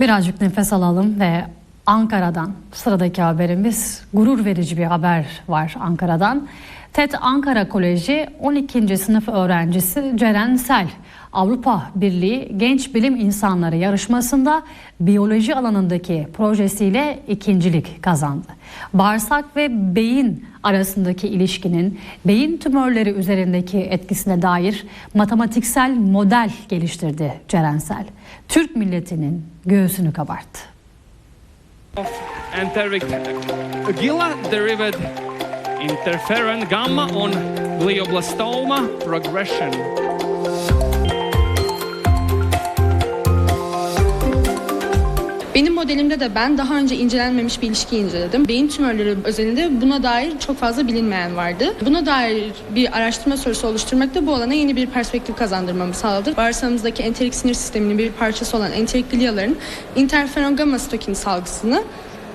Birazcık nefes alalım ve Ankara'dan sıradaki haberimiz gurur verici bir haber var Ankara'dan. TED Ankara Koleji 12. sınıf öğrencisi Ceren Sel Avrupa Birliği Genç Bilim İnsanları yarışmasında biyoloji alanındaki projesiyle ikincilik kazandı. Bağırsak ve beyin arasındaki ilişkinin beyin tümörleri üzerindeki etkisine dair matematiksel model geliştirdi Ceren Sel. Türk milletinin göğsünü kabarttı. of enteric-gilla derived interferon gamma on glioblastoma progression. Benim modelimde de ben daha önce incelenmemiş bir ilişki inceledim. Beyin tümörleri özelinde buna dair çok fazla bilinmeyen vardı. Buna dair bir araştırma sorusu oluşturmak da bu alana yeni bir perspektif kazandırmamı sağladı. Bağırsağımızdaki enterik sinir sisteminin bir parçası olan enterik glyaların interferon gamma sitokin salgısını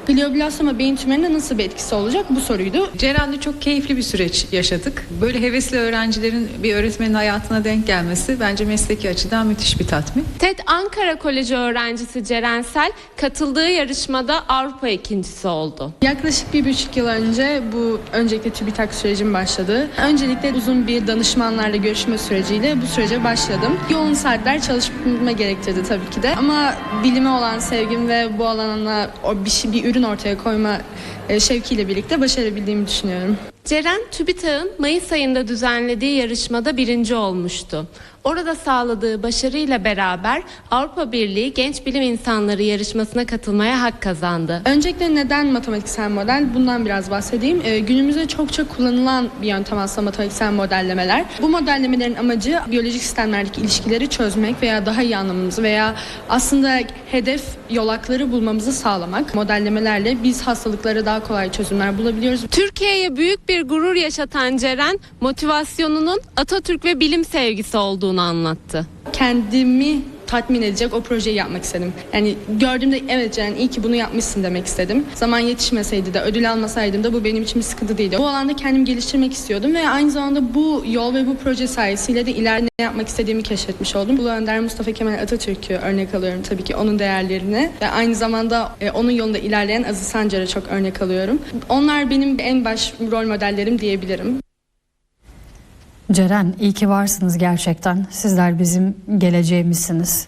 glioblastoma beyin tümörüne nasıl bir etkisi olacak bu soruydu. Ceren'le çok keyifli bir süreç yaşadık. Böyle hevesli öğrencilerin bir öğretmenin hayatına denk gelmesi bence mesleki açıdan müthiş bir tatmin. TED Ankara Koleji öğrencisi Ceren Sel katıldığı yarışmada Avrupa ikincisi oldu. Yaklaşık bir buçuk yıl önce bu öncelikle TÜBİTAK sürecim başladı. Öncelikle uzun bir danışmanlarla görüşme süreciyle bu sürece başladım. Yoğun saatler çalışma gerektirdi tabii ki de. Ama bilime olan sevgim ve bu alana o bir, şey, bir ürün ortaya koyma e, şevkiyle birlikte başarabildiğimi düşünüyorum. Ceren TÜBİTAK'ın Mayıs ayında düzenlediği yarışmada birinci olmuştu. Orada sağladığı başarıyla beraber Avrupa Birliği Genç Bilim İnsanları yarışmasına katılmaya hak kazandı. Öncelikle neden matematiksel model? Bundan biraz bahsedeyim. Ee, günümüzde çokça kullanılan bir yöntem aslında matematiksel modellemeler. Bu modellemelerin amacı biyolojik sistemlerdeki ilişkileri çözmek veya daha iyi anlamamızı veya aslında hedef yolakları bulmamızı sağlamak. Modellemelerle biz hastalıklara daha kolay çözümler bulabiliyoruz. Türkiye'ye büyük bir gurur yaşatan Ceren, motivasyonunun Atatürk ve bilim sevgisi olduğunu anlattı. Kendimi tatmin edecek o projeyi yapmak istedim. Yani gördüğümde evet Ceren iyi ki bunu yapmışsın demek istedim. Zaman yetişmeseydi de ödül almasaydım da bu benim için bir sıkıntı değildi. Bu alanda kendimi geliştirmek istiyordum ve aynı zamanda bu yol ve bu proje sayesinde de ileride ne yapmak istediğimi keşfetmiş oldum. Ulu Önder Mustafa Kemal Atatürk'ü örnek alıyorum tabii ki onun değerlerini ve aynı zamanda e, onun yolunda ilerleyen Aziz Sancar'ı çok örnek alıyorum. Onlar benim en baş rol modellerim diyebilirim. Ceren iyi ki varsınız gerçekten. Sizler bizim geleceğimizsiniz.